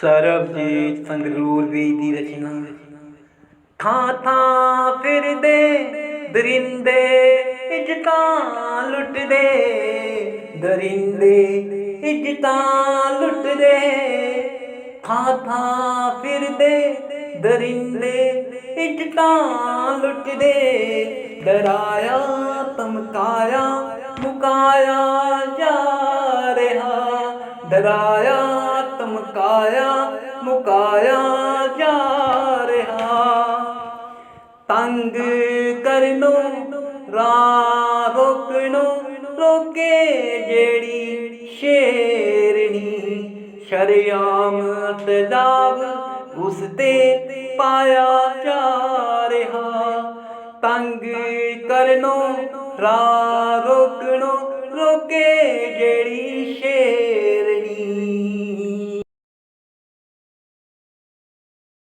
ਸਰਬਜੀਤ ਸੰਗਰੂਰ ਵੀ ਦੀ ਰਚਨਾ। ਥਾਂ ਥਾਂ ਫਿਰਦੇ, ਦਰਿੰਦੇ, ਇੱਜ਼ਤਾਂ ਲੁੱਟਦੇ, ਦਰਿੰਦੇ, ਇੱਜ਼ਤਾਂ ਲੁੱਟਦੇ। ਥਾਂ ਥਾਂ ਫਿਰਦੇ, ਦਰਿੰਦੇ, ਇੱਜ਼ਤਾਂ ਲੁੱਟਦੇ। ਡਰਾਇਆ, ਧਮਕਾਇਆ, ਮੁਕਾਇਆ ਜਾ ਰਿਹਾ। ਡਰਾਇਆ ਧਮਕਾਇਆ ਮੁਕਾਇਆ ਜਾ ਰਿਹਾ। ਤੰਗ ਕਰਨੋ, ਰਾਹ ਰੋਕਣੋ ਰੋਕੇ ਜਿਹੜੀ ਸ਼ੇਰਣੀ ਸ਼ਰਿਆਮ ਤਜਾਬ ਉਸ ਤੇ ਪਾਇਆ ਜਾ ਰਿਹਾ। ਤੰਗ ਕਰਨੋ, ਰਾਹ ਰੋਕਣੋ